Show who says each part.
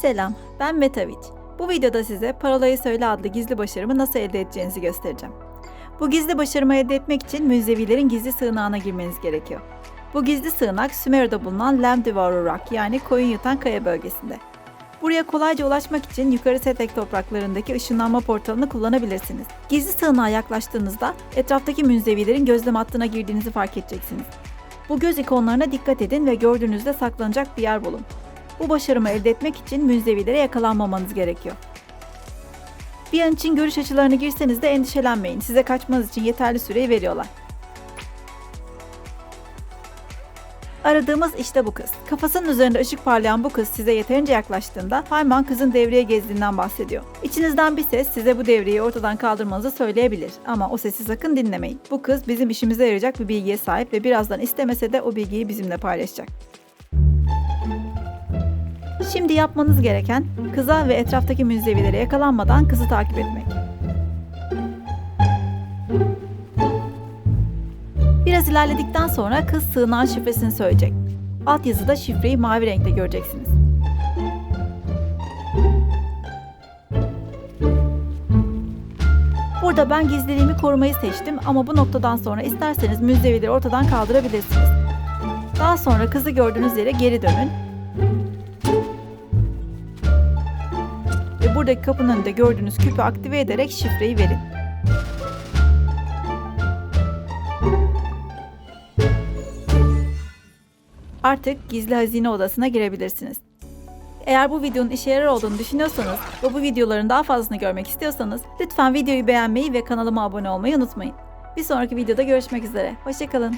Speaker 1: Selam, ben Metaviç. Bu videoda size Parolayı Söyle adlı gizli başarımı nasıl elde edeceğinizi göstereceğim. Bu gizli başarımı elde etmek için müzevilerin gizli sığınağına girmeniz gerekiyor. Bu gizli sığınak Sümer'de bulunan Devourer Rock yani koyun yutan kaya bölgesinde. Buraya kolayca ulaşmak için yukarı Setek topraklarındaki ışınlanma portalını kullanabilirsiniz. Gizli sığınağa yaklaştığınızda etraftaki münzevilerin gözlem hattına girdiğinizi fark edeceksiniz. Bu göz ikonlarına dikkat edin ve gördüğünüzde saklanacak bir yer bulun. Bu başarımı elde etmek için münzevilere yakalanmamanız gerekiyor. Bir an için görüş açılarına girseniz de endişelenmeyin. Size kaçmanız için yeterli süreyi veriyorlar. Aradığımız işte bu kız. Kafasının üzerinde ışık parlayan bu kız size yeterince yaklaştığında Hayman kızın devreye gezdiğinden bahsediyor. İçinizden bir ses size bu devreyi ortadan kaldırmanızı söyleyebilir ama o sesi sakın dinlemeyin. Bu kız bizim işimize yarayacak bir bilgiye sahip ve birazdan istemese de o bilgiyi bizimle paylaşacak. Şimdi yapmanız gereken kıza ve etraftaki münzevilere yakalanmadan kızı takip etmek. Biraz ilerledikten sonra kız sığınağın şifresini söyleyecek. Alt yazıda şifreyi mavi renkte göreceksiniz. Burada ben gizliliğimi korumayı seçtim ama bu noktadan sonra isterseniz müzevileri ortadan kaldırabilirsiniz. Daha sonra kızı gördüğünüz yere geri dönün buradaki kapının önünde gördüğünüz küpü aktive ederek şifreyi verin. Artık gizli hazine odasına girebilirsiniz. Eğer bu videonun işe yarar olduğunu düşünüyorsanız ve bu videoların daha fazlasını görmek istiyorsanız lütfen videoyu beğenmeyi ve kanalıma abone olmayı unutmayın. Bir sonraki videoda görüşmek üzere. Hoşçakalın.